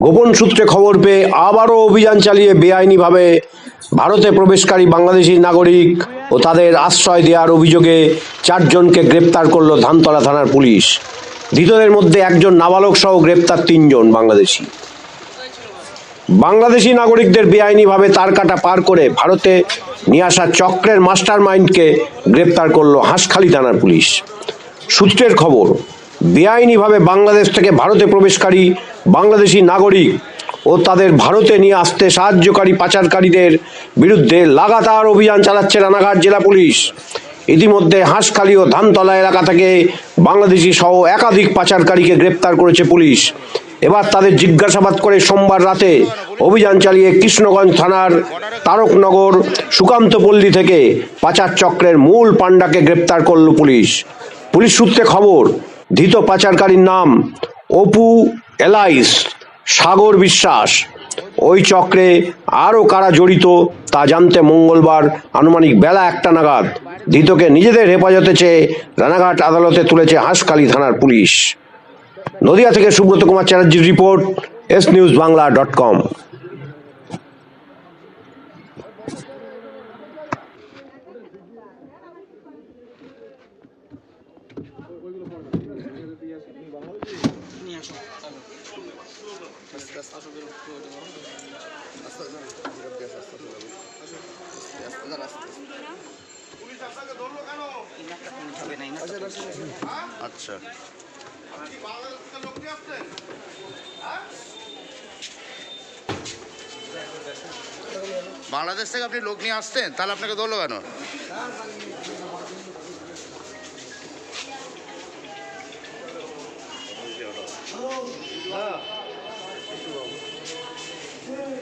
গোপন সূত্রে খবর পেয়ে আবারও অভিযান চালিয়ে বেআইনিভাবে ভারতে প্রবেশকারী বাংলাদেশি নাগরিক ও তাদের আশ্রয় দেওয়ার অভিযোগে চারজনকে গ্রেপ্তার করল ধানতলা থানার পুলিশ। ধৃতদের মধ্যে একজন নাবালক সহ গ্রেপ্তার তিনজন বাংলাদেশি। বাংলাদেশি নাগরিকদের বেআইনিভাবে তার কাটা পার করে ভারতে নিয়ে আসা চক্রের মাস্টার মাইন্ডকে গ্রেপ্তার করল হাঁসখালি থানার পুলিশ। সূত্রের খবর বেআইনিভাবে বাংলাদেশ থেকে ভারতে প্রবেশকারী বাংলাদেশি নাগরিক ও তাদের ভারতে নিয়ে আসতে সাহায্যকারী পাচারকারীদের বিরুদ্ধে লাগাতার অভিযান চালাচ্ছে রানাঘাট জেলা পুলিশ। ইতিমধ্যে হাঁসখালি ও ধানতলা এলাকা থেকে বাংলাদেশি সহ একাধিক পাচারকারীকে গ্রেপ্তার করেছে পুলিশ। এবার তাদের জিজ্ঞাসাবাদ করে সোমবার রাতে অভিযান চালিয়ে কৃষ্ণগঞ্জ থানার তারকনগর সুকান্তপল্লী থেকে পাচার চক্রের মূল পাণ্ডাকে গ্রেপ্তার করল পুলিশ। পুলিশ সূত্রে খবর ধৃত পাচারকারীর নাম অপু এলাইস সাগর বিশ্বাস। ওই চক্রে আরও কারা জড়িত তা জানতে মঙ্গলবার আনুমানিক বেলা একটা নাগাদ ধৃতকে নিজেদের হেফাজতে চেয়ে রানাঘাট আদালতে তুলেছে হাঁসখালি থানার পুলিশ। নদিয়া থেকে Subrata Kumar চ্যাটার্জির report, S news Bangla dot com. আচ্ছা। বাংলাদেশ থেকে আপনি লোক নিয়ে আসতেন তাহলে আপনাকে ধরলো কেন? Mm-hmm.